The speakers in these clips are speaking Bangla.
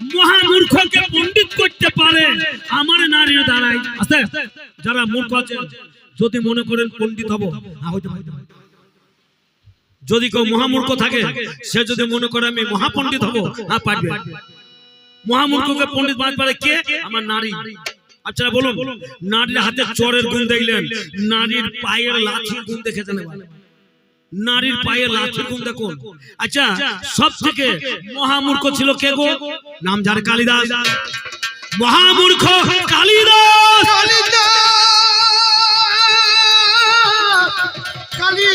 মহামূর্খকে পণ্ডিত করতে পারে। আমার নারীর দাঁড়াই আস্তে যারা মূর্খ আছে, যদি মনে করেন পণ্ডিত হব হইতে পারে। যদি কেউ মহামূর্খ থাকে, সে যদি মনে করে আমি মহাপণ্ডিত হব হ্যাঁ পারবে। মহামূর্খকে পণ্ডিত বানাতে পারে কে? আমার নারী। আচ্ছা বলুন, নারীর হাতে চরের গুণ দেখলেন, নারীর পায়ের লাঠির গুণ দেখেছেন? নারীর পায়ে লাঠি গুণ দেখুন। আচ্ছা সব থেকে মহামূর্খ ছিল কে গো? নাম যার কালিদাস। মহামূর্খ কালিদাস। কালী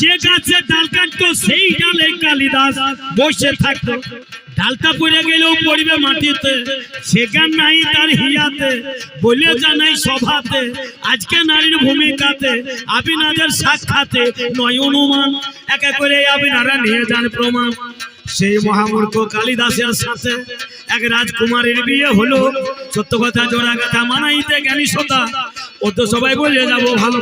যে গাছে ডাল কাটতো, সেই ডালে কালিদাস বসে থাকতো। ডালটা পড়ে গেলেও পড়বে মাটিতে। সেখান নাই তার হিয়াতে। বলে জানাই সভাতে, আজকে নারীর ভূমিকাতে, আবিনাদের সাক্ষাতে নয় অনুমান, একে করে আবিনারা নিয়ে যান প্রমাণ। সেই মহামূর্খ কালিদাসের সাথে এক রাজকুমারীর বিয়ে হলো। সত্য কথা, জোড়া কথা মানাইতে জ্ঞানী শ্রোতা ও তো সবাই বলে যাব ভালো।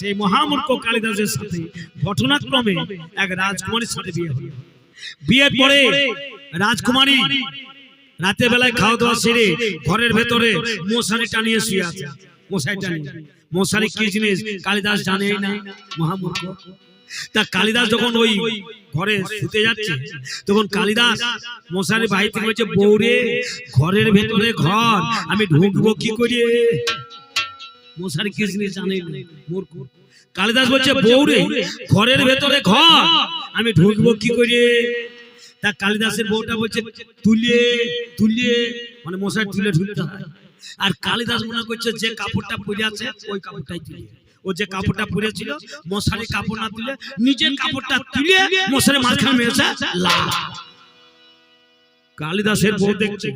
সেই মহামূর্খ কালিদাসের সাথে ঘটনাক্রমে এক রাজকুমারীর সাথে বিয়ে হলো। বিয়ের পরে রাজকুমারী রাতের বেলায় খাওয়া দাওয়া সেরে ঘরের ভেতরে মশারি টানিয়ে শুয়ে আছে। মশারি টানিয়ে। মশারি কি জিনিস? কালিদাস জানেই না। মহামূর্খ। তা কালিদাস যখন ওই ঘরে শুতে যাচ্ছে, তখন কালিদাস মশারি বাহির থেকে বৌরে ঘরের ভেতরে ঘর, আমি ঢুকবো কি করে মশারি কি জিনিস জানেই না কালিদাস বলছে বৌরে ঘরের ভেতরে ঘর। আমি ঢুকবো কি করে? তা কালিদাসের বউটা বলছে তুলে তুলে মানে মশাই তুলে ঢুকতে হয়। আর কালিদাস মনে করছে যে কাপড়টা পরে আছে ওই কাপড়টাই তুলে। ও যে কাপড়টা পরেছিল মশারি কাপড় না তুলে নিজের কাপড়টা তুলে মশারি মাঝখানে মেরেছে লাল। কালিদাসের বউ দেখছে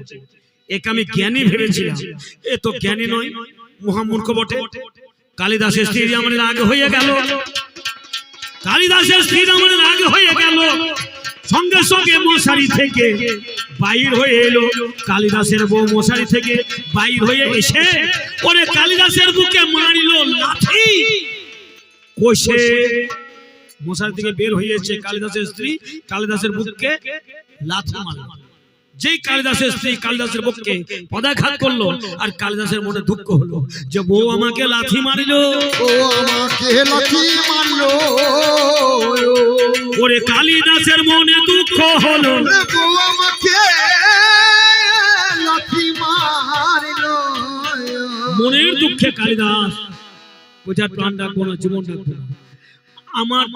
একে আমি জ্ঞানী ভেবেছিলাম। এ তো জ্ঞানী নয় মহামূর্খ বটে। কালিদাসের স্ত্রী আমার আগে হয়ে গেল। কালিদাসের স্ত্রী আমার আগে হয়ে গেল। সঙ্গে সঙ্গে মশারি থেকে বাইর হয়ে এলো। কালিদাসের বউ মশারি থেকে বাইর হয়ে এসে ওরে কালিদাসের বুকে মারিল লাঠি। কষে মশারি থেকে বের হয়েছে কালিদাসের স্ত্রী কালিদাসের বুককে লাথি মারল। যেই কালিদাসের স্ত্রী কালিদাসের বুককে পদাঘাত করল আর কালিদাসের মনে দুঃখ হলো যে বউ আমাকে লাথি মারিল। ও আমাকে লাথি মারলো ওরে কালিদাসের মনে দুঃখ হলো। বউ আমাকে লাথি মারলো। মনের দুঃখে কালিদাস বোঝার প্রাণ রাখব না জীবন রাখব না। আমার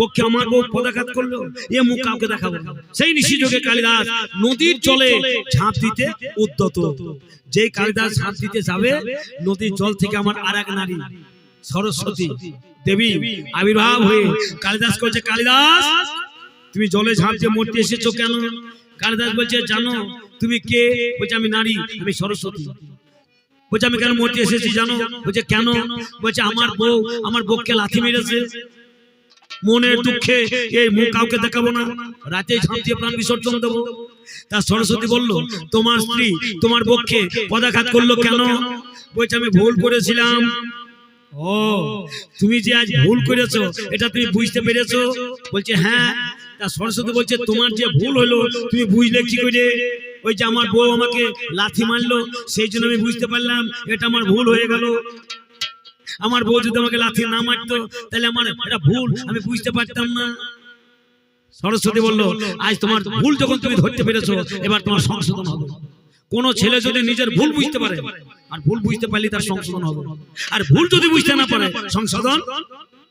পক্ষে আমার বউ পদাঘাত করল, এ মুখ কাউকে দেখাবো। সেই নিশিযোগে কালিদাস নদীর জলে ঝাঁপ দিতে উদ্যত। যেই কালিদাস ঝাঁপ দিতে যাবে, নদীর জল থেকে আমার আর এক নারী, সরস্বতী দেবী আবির্ভাব হয়ে কালিদাস করছে কালিদাস, তুমি জলে ঝাঁপ দিয়ে মরতে এসেছ কেন? কালিদাস বলছে, জানো, তুমি কে? বলছে, আমি নারী, আমি সরস্বতী। বলছে, আমি কেন মরতে এসেছি জানো? বলছে, কেন? বলছে, আমার বউ, আমার বউকে লাথি মেরেছে। মনের দুঃখে এই মুখ কাউকে দেখাবো না। রাতে ঝাঁপ প্রাণ বিসর্জন দেবো। তা সরস্বতী বলল তোমার স্ত্রী তোমার পক্ষে পদাঘাত করল কেন? বলছে আমি ভুল করেছিলাম। ও তুমি যে আজ ভুল করেছ এটা তুমি বুঝতে পেরেছ? বলছে হ্যাঁ। তা সরস্বতী বলছে তোমার যে ভুল হলো তুমি বুঝলে কি করে? ওই যে আমার বউ আমাকে লাথি মারলো সেই জন্য আমি বুঝতে পারলাম এটা আমার ভুল হয়ে গেল। আমার বউ যদি আমাকে লাথি না মারতো, তাহলে আমার এটা ভুল আমি বুঝতে পারতাম না। সরস্বতী বলল, আজ তোমার ভুল যখন তুমি ধরতে পেরেছ, এবার তোমার সংশোধন হবে। কোন ছেলে যদি নিজের ভুল বুঝতে পারে, আর ভুল বুঝতে পারলে তার সংশোধন হবে। আর ভুল যদি বুঝতে না পারে, সংশোধন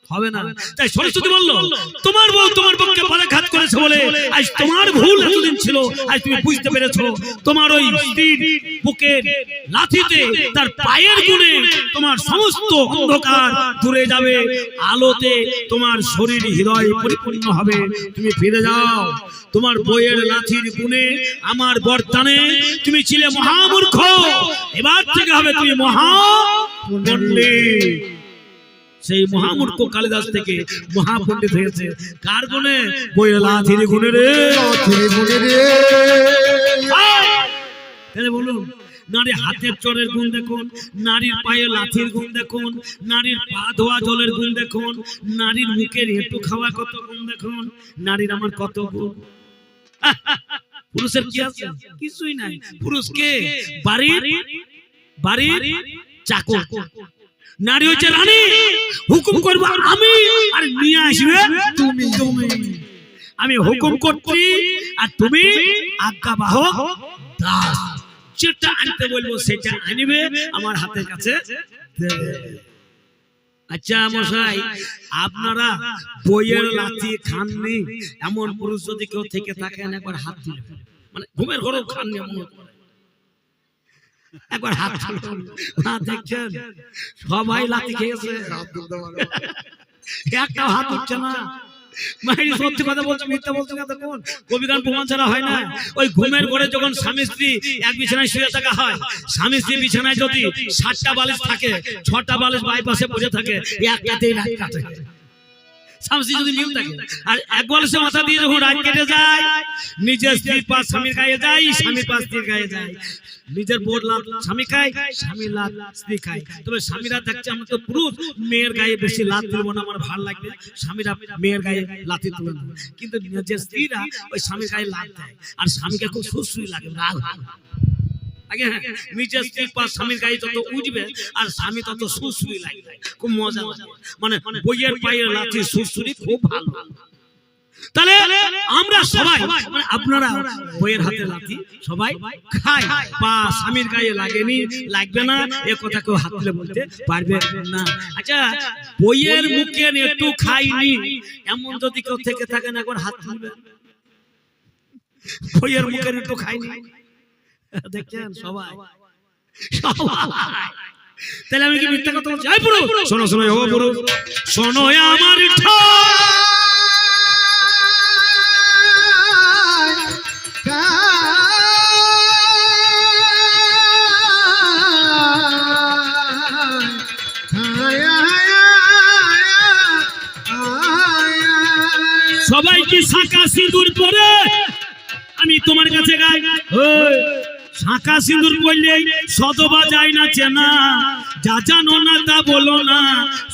হবে না। তাই সরস্বতী বলল তোমার বউ তোমার পক্ষে পরাঘাত করেছে বলে আজ তোমার ভুল এতদিন ছিল আজ তুমি বুঝতে পেরেছ। তোমার ওই স্ত্রীর বুকের লাথিতে তার পায়ের গুণে তোমার সমস্ত অন্ধকার দূরে যাবে। আলোতে তোমার শরীর হৃদয় পরিপূর্ণ হবে। তুমি ফিরে যাও। তোমার বইয়ের লাথির গুণে আমার বর্তানে তুমি ছিলে মহামূর্খ। এবার থেকে হবে তুমি মহা পণ্ডিত। সেই মহামূর্খ কালিদাস থেকে মহাপণ্ডিত হয়েছে। কার গুণে? বইয়ের লাথির গুণে রে। লাথি গুনে রে। তাহলে বলুন নারীর হাতের চরের গুণ দেখুন নারীর পায়ে লাথির গুণ দেখুন নারীর পা ধোয়া জলের গুণ দেখুন নারীর মুখের হেঁটু খাওয়া কত গুণ দেখুন নারীর আমার কত গুণ। পুরুষের কি আছে? কিছুই নাই। পুরুষকে বাড়ির বাড়ির চাকর। নারী হচ্ছে রানী। হুকুম করব আমি আর নিয়ে আসবে তুমি। আমি হুকুম করছি আর তুমি আজ্ঞা বাহক দাস। যেটা আনতে বলব সেটা আনবে আমার হাতের কাছে আচ্ছা মশাই আপনারা বইয়ের লাথি খাননি। এমন পুরুষ যদি কেউ থেকে থাকেন একবার হাত তুলে। মানে ঘুমের ঘরেও খাননি এমন। একবার হাত তুলুন। হ্যাঁ দেখছেন সবাই লাথি খেয়েছে। একটাও হাত উঠছে না। সত্যি কথা বলছে মিথ্যা বলছে না তখন কবি গান প্রমাণ ছাড়া হয় না। ওই ঘুমের ঘরে যখন স্বামী স্ত্রী এক বিছানায় শুয়ে থাকা হয় স্বামী স্ত্রী বিছানায় যদি সাতটা বালিশ থাকে ছটা বালিশ বাইপাসে বসে থাকে একটাতেই রাত কাটে। স্বামী যদি থাকে আর এক বালিশে মাথা দিয়ে যখন রাত কেটে যায় নিজের স্ত্রীর পাশ স্বামীর গায়ে যায় স্বামীর পাশ স্ত্রীর গায়ে যায়। নিজের বোর লাভ স্বামী খায় স্বামী লাভ স্ত্রী খায়। তবে স্বামীরা আমরা তো পুরুষ মেয়ের গায়ে বেশি লাভ তুলবো না আমার ভালো লাগবে। স্বামীরা মেয়ের গায়ে লাথি তুলে না কিন্তু নিজের স্ত্রীরা ওই স্বামীর গায়ে লাভ দেয়। আর স্বামীকে খুব সুশ্রী লাগে রাগ। আগে স্বামীর গায়ে উঠবে, আর স্বামী তত সুশ্রী লাগবে। খুব মজা মানে বইয়ের পায়ের লাথি সুশ্রী, খুব ভালো। তাহলে আমরা সবাই মানে আপনারা বইয়ের হাতে সবাই খায় বা স্বামীর গায়ে লাগেনি, লাগবে না, এ কথা কেউ হাত বলতে পারবে না। আচ্ছা বইয়ের মুখে একটু খাইনি, এমন যদি কেউ থেকে থাকেন একবার হাত তুলবে। বইয়ের মুখে একটু খাইনি। দেখছেন সবাই। সবাই। তাহলে আমি কি মিথ্যা কথা বলছি? শোনো শোনো ও পুরুষ শোনো আমার ঠাই। সবাই কি শাঁকা সিঁদুর পরে আমি তোমার কাছে গাই। ওই, শাঁকা সিঁদুর পরলে সদবা যায় না চেনা। যা জানো না তা বলো না।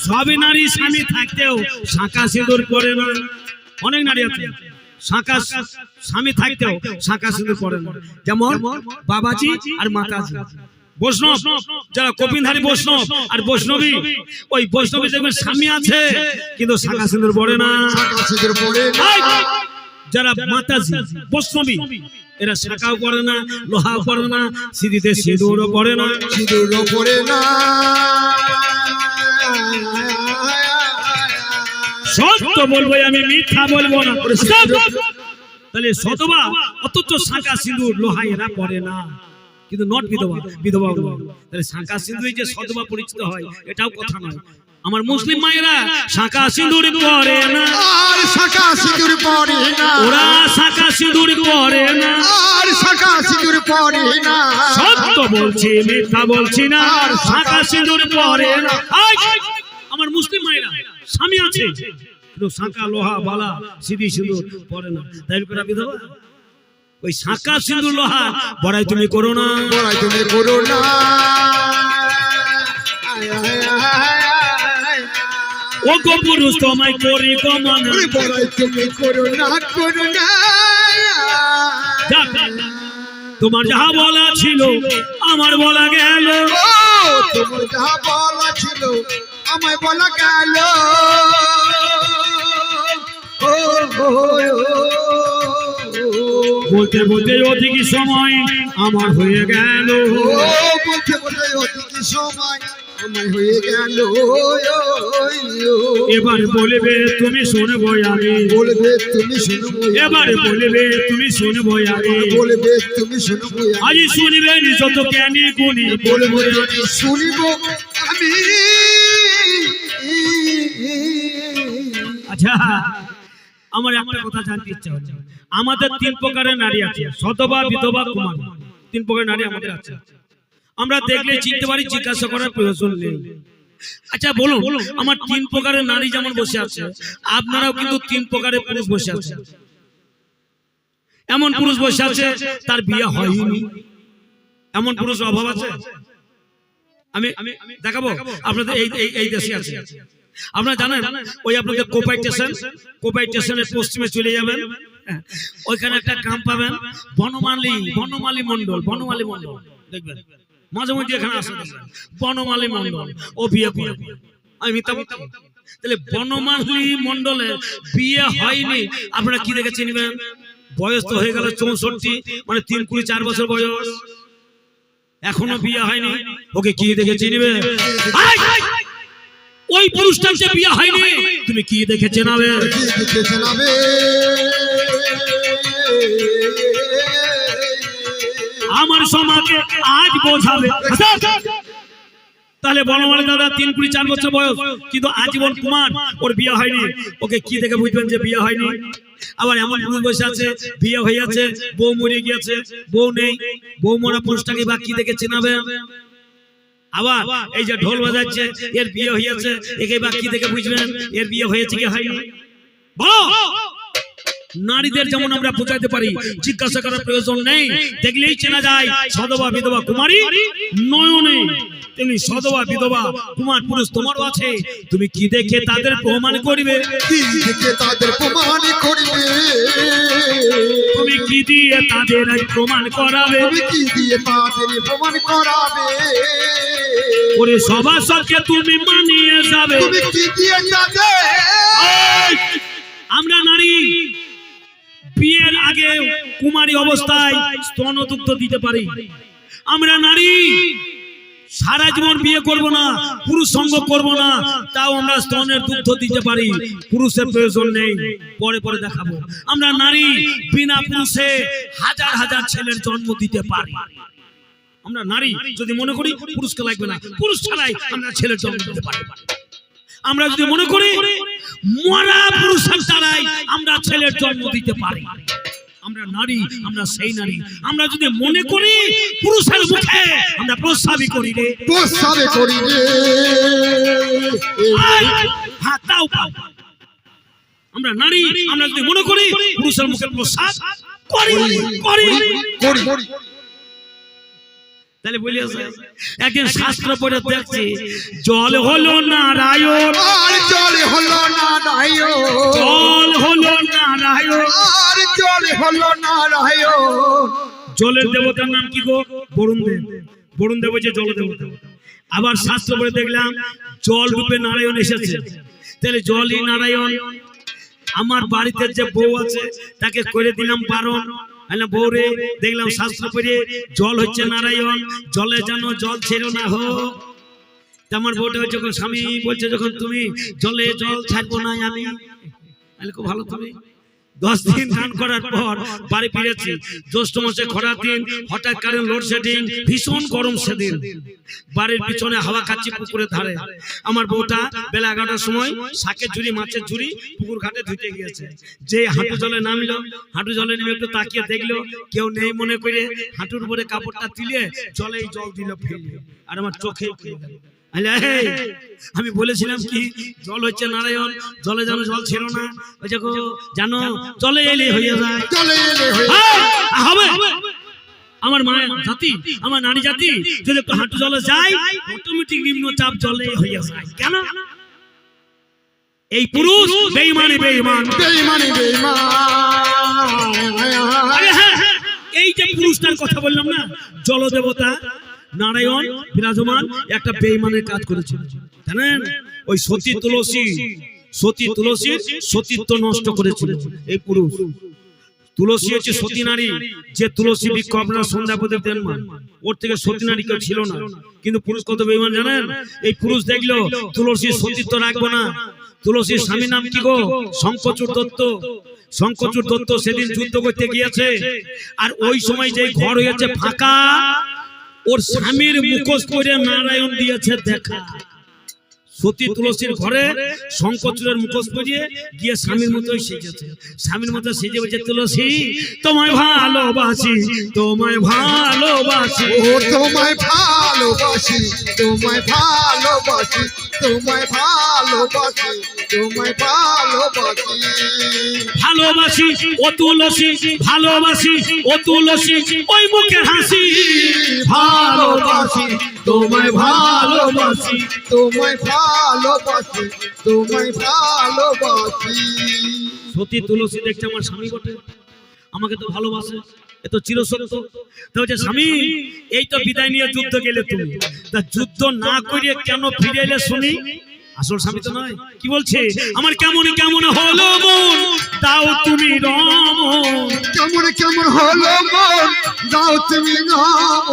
সবে নারী স্বামী থাকতেও শাঁকা সিঁদুর পরে না। অনেক নারী আছে। শাঁকা স্বামী থাকতেও শাঁকা সিঁদুর পরে না। যেমন বাবাজি আর মাতাজি। বৈষ্ণব যারা কপিনধারী বৈষ্ণব আর বৈষ্ণবী ওই বৈষ্ণবী দেখবেন স্বামী আছে কিন্তু শাঁকা সিঁদুর পরে না। যারা মাতাজি বৈষ্ণবী এরা শাখাও করে না লোহাও করে না সিঁড়িতে সিঁদুরও করে না। সত্য বলব আমি মিথ্যা বলব না। তাহলে সতবা অথচ শাঁখা সিঁদুর লোহা এরা পড়ে না। কিন্তু নট বিধবা বিধবা তাহলে শাঁখা সিঁদুরে যে সতবা পরিচিত হয় এটাও কথা নয়। আমার মুসলিম মায়েরা শাঁখা সিঁদুর পরে না। আর সিঁদুর পরে না। ওরা শাঁখা সিঁদুর পরে না। আর শাখা সিঁদুর পরে না। সত্য বলছি মিথ্যা বলছি না। আর শাঁখা সিঁদুর পরে না। আমার মুসলিম মায়েরা স্বামী আছে। কিন্তু শাঁখা লোহা বালা সিঁড়ি সিঁদুর পরে না। তাই করে বিধবা ওই শাঁখা সিঁদুর লোহা বড়াই তুমি করো না। বড়াই তুমি করো না। আয়, আয়, ও গো পুরুষ তোমায় করি গো মনে ওরে বড়াই তুমি করো তোমার যাহা বলা ছিল, আমার বলা গেল। তোমার যা বলা ছিল আমায় বলা গেল বলতে বলতে অধিক সময় আমার হয়ে গেল। বলতে বলতে অধিক সময় হয়ে গেল এবার বলবে তুমি শুনব আমি। বলবে তুমি শুনব এবার বলবে তুমি শুনব আমি। বলবে তুমি শুনব আজ শুনবে যত জ্ঞানী গুণী। বলব শুনব আমি। আচ্ছা আমার একটা কথা জানতে ইচ্ছা হচ্ছে আমাদের তিন প্রকারের নারী আছে শতবা বিধবা কুমার। তিন প্রকারের নারী আমাদের আছে। আমরা দেখলে চিনতে পারি জিজ্ঞাসা করার প্রয়োজন নেই। আচ্ছা বলুন আমার তিন প্রকারের নারী যেমন বসে আছে আপনারাও কিন্তু তিন প্রকারের পুরুষ বসে আছে। এমন পুরুষ বসে আছে তার বিয়ে হয়নি। এমন পুরুষ অভাব আছে? আমি আমি দেখাবো? আপনাদের এই এই- এই দেশে আছে। আপনারা জানেন ওই আপনাদের কোপাই স্টেশন কোপাই স্টেশনের পশ্চিমে চলে যাবেন? হ্যাঁ, ওইখানে একটা গ্রাম পাবেন বনমালী বনমালী মন্ডল বনমালী মন্ডল দেখবেন? মাঝে মধ্যে এখানে আসে বনমালী মন্ডল ও বিয়ে করে। আমি মিথ্যা বলছি? তাহলে বনমালী মন্ডলের বিয়ে হয়নি? আপনারা কি দেখে চিনবেন? বয়স তো হয়ে গেল চৌষট্টি মানে তিন কুড়ি চার বছর বয়স। এখনও বিয়ে হয়নি? ওকে কি দেখে চিনবে ওই পুরুষটার যে বিয়ে হয়নি? তুমি কি দেখে চেনাবে? জানাবে আমার সমাজে আজ বোঝাবে। তাহলে বনমালী দাদা তিন কুড়ি চার বছর বয়স, কিন্তু আজীবন কুমার, ওর বিয়ে হয়নি। ওকে কি দেখে বুঝবেন যে বিয়ে হয়নি? আবার এমন পুরুষ বসে আছে, বিয়ে হয়ে আছে বউ মরে গিয়েছে, বউ নেই, বউ মরা পুরুষটাকে বা কি দেখে চেনাবে? আবার এই যে ঢোল বাজাচ্ছে, এর বিয়ে হয়েছে একে বা কি দেখে বুঝবেন? এর বিয়ে হয়েছে কি হয়নি? বলো! নারীদের যেমন আমরা বোঝাতে পারি জিজ্ঞাসা করার প্রয়োজন নেই। দেখলেই চেনা যায় সদবা বিধবা কুমারী নয়নে। তেমনি সদবা বিধবা কুমার পুরুষ তোমারও আছে। তুমি কি দেখে তাদের প্রমাণ করবে? কি দিতে তাদের প্রমাণ করিবে? তুমি কি দিয়ে তাদের প্রমাণ করাবে? তুমি কি দিয়ে তাদের প্রমাণ করাবে? ওরে সবার সবকে তুমি মানিয়ে যাবে। তুমি কি দিয়ে তাদের আমরা নারী বিয়ের আগে কুমারী অবস্থায় স্তনদুগ্ধ দিতে পারি। আমরা নারী, সারা জীবন বিয়ে করব না, পুরুষ সঙ্গ করব না, তাও আমরা স্তনের দুগ্ধ দিতে পারি। পুরুষের প্রয়োজন নেই, পরে পরে দেখাবো। আমরা নারী, বিনা পুরুষে হাজার হাজার ছেলের জন্ম দিতে পারি। আমরা নারী, যদি মনে করি পুরুষকে লাগবে না, পুরুষ ছাড়াই আমরা ছেলের জন্ম দিতে পারি। আমরা যদি মনে করি মরা পুরুষের দ্বারাই আমরা ছেলের জন্ম দিতে পারি। আমরা নারী আমরা সেই নারী। আমরা যদি মনে করি পুরুষের মুখে আমরা প্রস্তাবই করি রে। প্রস্তাবে করিবে আয়! হ্যাঁ পাও আমরা নারী আমরা যদি মনে করি পুরুষের মুখে প্রস্তাব করি করি। করি করি। তাহলে বলি আছে, একদিন শাস্ত্র পড়ে দেখছি জল হলো নারায়ণ। আর জলে হলো নারায়ণ। জল হলো নারায়ণ। আর জলে হলো নারায়ণ। জলের দেবতার নাম কি গো? বরুণ দেব। বরুণ দেব। যে জল দেবতা আবার শাস্ত্র পড়ে দেখলাম জল রূপে নারায়ণ এসেছে। তাহলে জলই নারায়ণ। আমার বাড়িতে যে বউ আছে তাকে করে দিলাম বারণ। না বউরে, দেখলাম শাস্ত্র পড়ে, জল হচ্ছে নারায়ণ, জলে যেন জল ছিল না হো। আমার বউটা যখন স্বামী বলছে, যখন তুমি জলে জল ছাড়বো না আমি? খুব ভালো তুমি। দশ দিন গান করার পর বাড়ি ফিরেছি। জ্যৈষ্ঠ মাসে খরার দিন হঠাৎ কারেন্ট লোডশেডিং ভীষণ গরম সেদিন। বাড়ির পিছনে হাওয়া খাচ্ছি পুকুরের ধারে। আমার বউটা বেলা এগারোটার সময় শাকের ঝুড়ি মাছের ঝুড়ি পুকুর ঘাটে ধুতে গিয়েছে। যে হাঁটু জলে নামলো হাঁটু জলে নেমে একটু তাকিয়ে দেখল কেউ নেই মনে করে হাঁটুর উপরে কাপড়টা তুলে জলেই জল দিল ফেলে। আর আমার চোখে এই, আমি বলেছিলাম কি জল হচ্ছে নারায়ণ জলে যেন জল ছিল না। ওই গো, জানো জলে এলে হয়ে যায়। জলে এলে হ্যাঁ, হবে। আমার মায়ের জাতি আমার নারী জাতি যদি একটু হাঁটু জলে যায় অটোমেটিক নিম্নচাপ জলে হয়ে যায়। কেন? এই পুরুষ বেইমানে বেইমান বেইমানি বেইমান আরে হ্যাঁ, হ্যাঁ, এই যে পুরুষটার কথা বললাম না জলদেবতা নারায়ণ বিরাজমান একটা বেইমানের কাজ করেছিল। জানেন? ওই সতী তুলসী, সতী তুলসীর সতীত্ব নষ্ট করেছিল। এই পুরুষ। তুলসী হচ্ছে সতী নারী, যে তুলসী বৃক্ষ আপনারা সন্ধ্যা প্রদীপ দেন মা ওর থেকে সতী নারী কেউ ছিল না। কিন্তু পুরুষ কত বেইমান জানেন? এই পুরুষ দেখল তুলসীর সতীত্ব রাখব না। তুলসীর স্বামী নাম কি গো? শঙ্কচুর দত্ত। শঙ্কচুর দত্ত সেদিন যুদ্ধ করতে গিয়েছে। আর ওই সময় যে ঘর হয়েছে ফাঁকা ওর স্বামীর মুখোশ করে নারায়ণ দিয়েছে দেখা। সতী তুলসীর ঘরে শঙ্কচুরের মুখোশ পরিয়ে গিয়ে স্বামীর মতোই সেজেছে। স্বামীর মতো সেজে বলছে তুলসী। তোমায় ভালোবাসি তোমায় ভালোবাসি। ও তোমায় ভালোবাসি তোমায় ভালোবাসি তোমায় ভালোবাসি তোমায় ভালোবাসি। ভালোবাসি ও তুলসী ভালোবাসি ও তুলসী ওই মুখের হাসি। ভালোবাসি তোমায় ভালোবাসি তোমায় ভালোবাসি, তোমায় ভালোবাসি। সতী তুলসী দেখছে আমার স্বামী বটে। আমাকে তো ভালোবাসে, এ তো চিরসত্য। তা হচ্ছে স্বামী, এই তো বিদায় নিয়ে যুদ্ধ গেলে তুমি। তা যুদ্ধ না করিয়ে কেন ফিরে এলে শুনি? আসল স্বামী তো নয়। কি বলছে? আমার কেমন কেমন হলো মন? দাও তুমি রমন। কেমন কেমন হলো মন? দাও তুমি নাম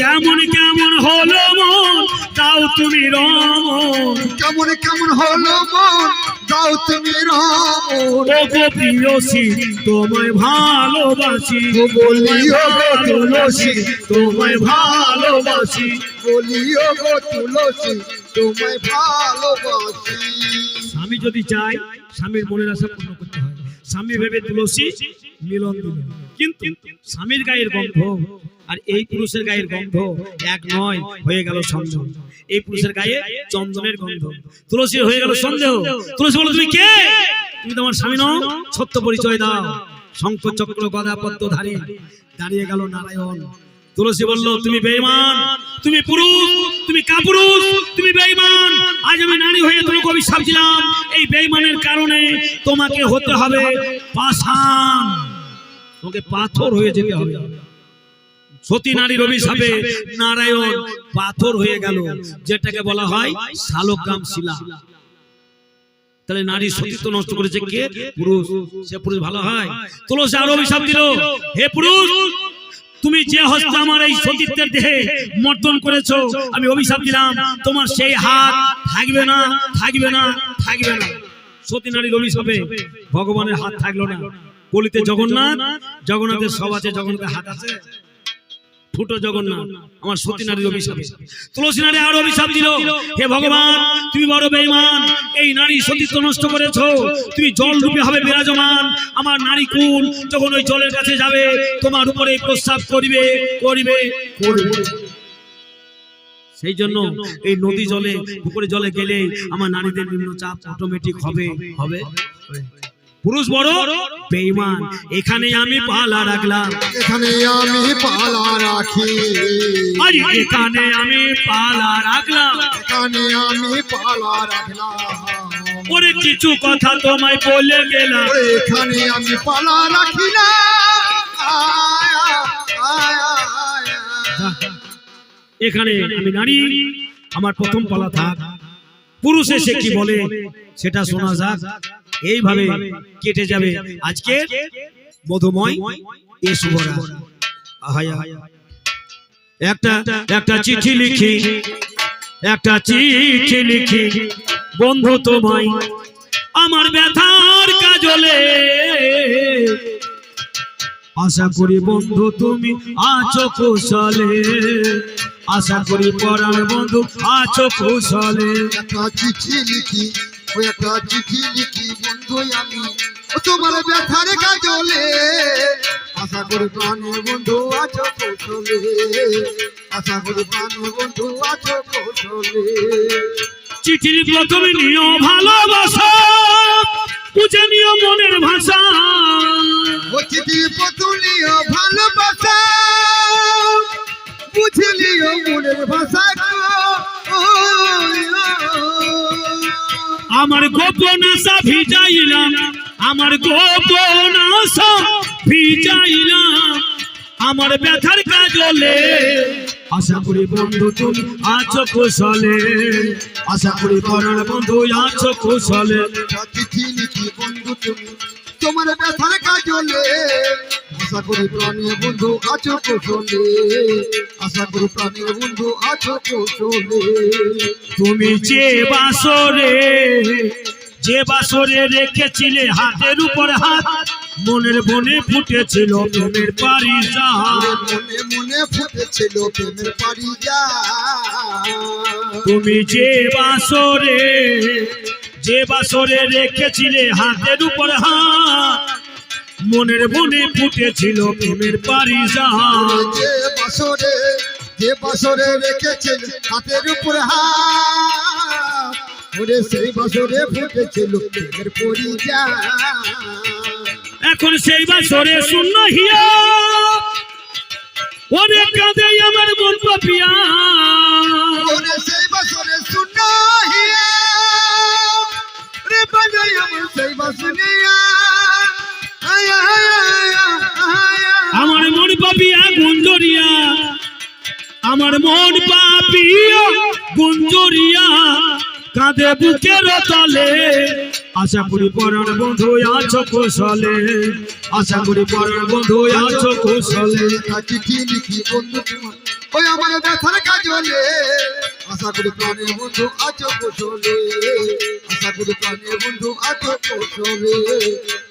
কেমন কেমন হলো মন? দাও তুমি রমন। কেমন কেমন হলো মন? দাও তুমি রাম ও গো প্রিয়সী তোমায় ভালোবাসি। ও বলিও গো তুলসী। তোমায় ভালোবাসি বলিও গো তুলসী। তোমায় স্বামী যদি স্বামীর মনের আশা পূর্ণ করতে হয়। স্বামী ভেবে তুলসী মিলন কিন্তু স্বামীর গায়ের গন্ধ আর এই পুরুষের গায়ের গন্ধ এক নয়, হয়ে গেল সন্দেহ এই পুরুষের গায়ে চন্দনের গন্ধ। হয়ে গেল সন্দেহ। তুলসী বলো তুমি কে? তুমি তোমার স্বামী নও। পরিচয় দাও। শঙ্খ চক্র গদা পদ্ম ধারী দাঁড়িয়ে গেল নারায়ণ। তুলসী বলল, তুমি বেঈমান, তুমি পুরুষ, তুমি কাপুরুষ, তুমি বেঈমান। আজ আমি নারী হয়ে তোমাকে অভিশাপ দিলাম। এই বেঈমানের কারণে তোমাকে হতে হবে পাষাণ। তোমাকে পাথর হয়ে যেতে হবে। সতী নারীর অভিশাপে নারায়ণ পাথর হয়ে গেল, যেটাকে বলা হয় শালগ্রাম শিলা তাহলে নারী সতীত্ব নষ্ট করেছে কে? পুরুষ। সে পুরুষ ভালো হয়। তুলসী আরও অভিশাপ দিল, হে পুরুষ তুমি যে হস্তে আমার এই সতীত্বের দেহে মর্দন করেছ আমি অভিশাপ দিলাম তোমার সেই হাত থাকবে না থাকবে না থাকবে না সতী নারীর অভিশাপে ভগবানের হাত থাকল না। কলিতে জগন্নাথ জগন্নাথের সব আছে। জগন্নাথের হাত আছে। ফুটো জগন্নাথ আমার সতী নারীর অভিশাপে তুলসী নারী আরও অভিশাপ দিল। হে ভগবান তুমি বড় বেঈমান। এই নারী সতীত্ব নষ্ট করেছ। তুমি জল রূপে হবে বিরাজমান। আমার নারী কুল যখন ওই জলের কাছে যাবে তোমার উপরে প্রস্তাব করিবে করিবে করবে সেই জন্য এই নদী জলে পুকুরে জলে গেলে আমার নারীদের নিম্নচাপ অটোমেটিক হবে। হবে। পুরুষ বড় বেঈমান। এখানে আমি পালা রাখলাম। এখানে আমি পালা রাখি। আজ এখানে আমি পালা রাখলাম। এখানে আমি পালা রাখলাম। ওরে কিছু কথা তোমায় বলে গেলাম। এখানে আমি পালা রাখি না। এখানে আমি নারী আমার প্রথম পালা থাক। পুরুষ এসে কি বলে সেটা শোনা যাক। এইভাবে কেটে যাবে আজকে মধুময় এ শুভরা একটা একটা চিঠি লিখি। একটা চিঠি লিখি। বন্ধু তোমায় আমার ব্যথার কাজলে। আশা করি বন্ধু তুমি আছো কুশলে। আশা করি পরার বন্ধু আছো কুশলে। একটা চিঠি লিখি। ওই একটা চিঠি লিখি বন্ধু আমি? ও তোমার ব্যথার কাজলে। আশা করি প্রাণের বন্ধু আছো কৌশলে। আশা করি প্রাণের বন্ধু আছো কৌশলে। চিঠির প্রথমে নিও ভালোবাসা বুঝে নিও মনের ভাষা। ও চিঠি পতুলিও ভালোবাসা বুঝলিও মনের ভাষা আমার গোপন আশা ভিজাইলাম, আমার গোপন আশা ভিজাইলাম। আমার ব্যথার কাজলে আশা করি বন্ধু তুমি আছো কুশলে, আশা করি পরার বন্ধু আছো কুশলে। তোমার ব্যথার কাজলে আশা করি প্রাণীয় বন্ধু আছো কৌশলে আশা করি প্রাণীয় বন্ধু আছো কৌশলে তুমি যে বাসরে যে বাসরে রেখেছিলে হাতের উপর হাত মনের বনে ফুটেছিল প্রেমের পারিজাত। মনে মনে ফুটেছিল প্রেমের পারি তুমি যে বাসরে যে বাসরে রেখেছিলে হাতের উপর হাত মনের বনে ফুটেছিল প্রেমের যে বাসরে যে বছরে রেখেছিল হাতের উপর হাত ওরে সেই বছরে ফুটেছিল প্রেমের এখন সেই বাসরে শূন্য হিয়া ওরে কাঁদে আমার মন পাপিয়া। ওরে সেই বছরে শূন্য হিয়া রে বাজাই আমার সেই পাপিয়া গুঞ্জরিয়া। আমার মন পাপিয়া গুঞ্জরিয়া। কাঁদে বুকের তলে। আশা করি পরাণ বন্ধু আছো কুশলে। আশা করি পরাণ বন্ধু আছো কুশলে। লেখা চিঠি লিখি বন্ধু ওই আমার ব্যথার কাজলে। আশা করি প্রাণের বন্ধু আছো কুশলে। আশা করি প্রাণের বন্ধু আছো কুশলে।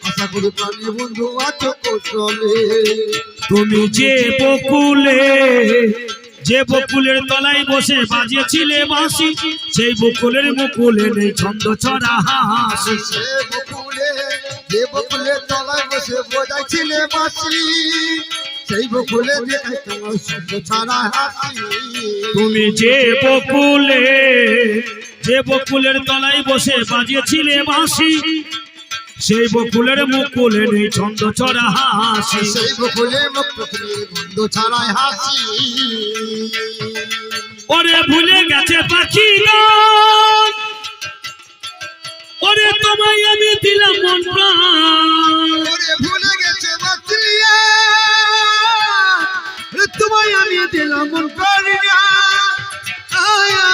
আশা করি প্রাণের বন্ধু আছো কুশলে। তুমি যে বকুলে যে বকুলের তলায় বসে বাজিয়েছিলে বাঁশি সেই বকুলের মুকুলে নেই ছন্দ ছড়া হাসি। যে তলায় বসে সেই বকুলে ছাড়া হাসি। তুমি যে বকুলে যে বকুলের তলায় বসে বাজিয়েছিলে বাঁশি সেই বকুলের মুকুলে নেই ছন্দ ছড়া হাসি। সেই বকুলে মুক্ত বন্ধু ছাড়াই হাসি। ওরে ভুলে গেছে পাখি গান। ওরে তোমায় আমি দিলাম মন প্রাণ। ওরে ভুলে গেছে রে তোমায় আমি দিলাম মন আয়া।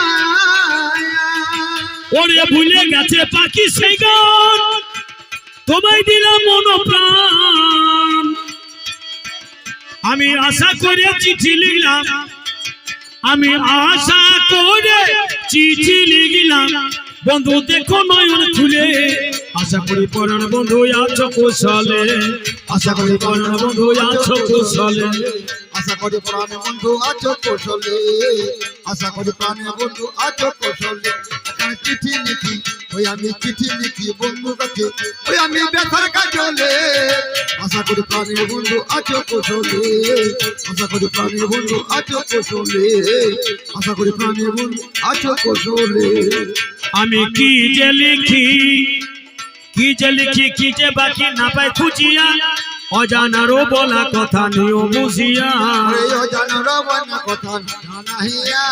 ওরে ভুলে গেছে পাখি সেই গান। তোমায় দিলাম মন প্রাণ আমি আশা করে চিঠি লিখলাম। আমি আশা করে চিঠি লিখলাম। বন্ধু, দেখো নয়ন খুলে। আশা করি পরাণ বন্ধু, আছো কুশলে। আশা করি পরাণ বন্ধু, আছো কুশলে। আশা করি প্রাণে বন্ধু, আছো কৌশলে। আশা করি প্রাণে বন্ধু, আছো কৌশলে। এখানে ওই আমি চিঠি বন্ধু কাছে ওই আমি ব্যথার কাজলে। আশা করি প্রাণের বন্ধু আছো কৌশলে আশা করি প্রাণের বন্ধু আছো কৌশলে আশা করি প্রাণের বন্ধু আছো কৌশলে। আমি কি যে লিখি কি যে লিখি কি যে বাকি না পাই খুঁজিয়া অজানারও বলা কথা নিও বুঝিয়া। আরে অজানার বন্য কথা জানাহিয়া।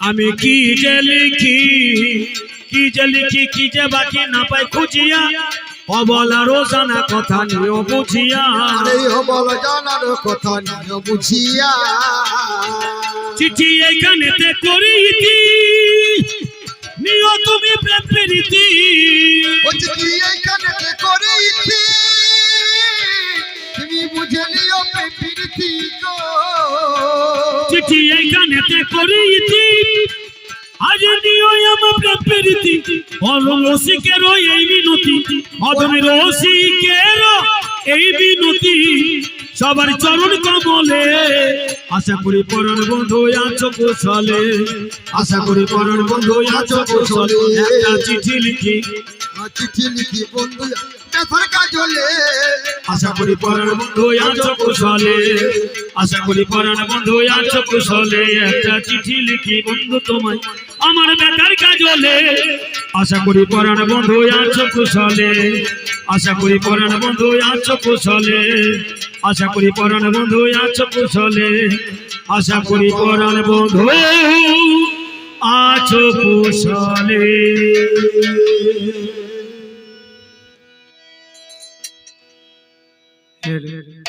আমি কি যে লিখি? কি যে লিখি কি যে বাকি না পাই খুঁজিয়া? অবলারও জানা কথা নিও বুঝিয়া। জানার কথা নিয়ে বুঝিয়া। চিঠি এইখানেতে করিতি। নিও তুমি প্রেম প্রীতি। ও চিঠি তুমি বুঝে নিও প্রীতি গো। চিঠি এইখানেতে প্রীতি অরসিকের এই সবার চরণ কমলে। আশা করি পরণ বন্ধু আছো কুশলে, আশা করি পরণ বন্ধু আছো কুশলে। চিঠি লিখি। চিঠি লিখি বন্ধু ব্যথার কাজলে আশা করি পরণ বন্ধু আছো কুশলে। আশা করি পরণ বন্ধু আছো কুশলে। একটা চিঠি লিখি বন্ধু তোমায়, আমার বেটার কাজলে। আশা করি পরণ বন্ধু আছো কুশলে। আশা করি পরণ বন্ধু আছো কুশলে। আশা করি পরণ বন্ধু আছো কুশলে। আশা করি পরণ বন্ধু আছো কুশলে। রে রে রে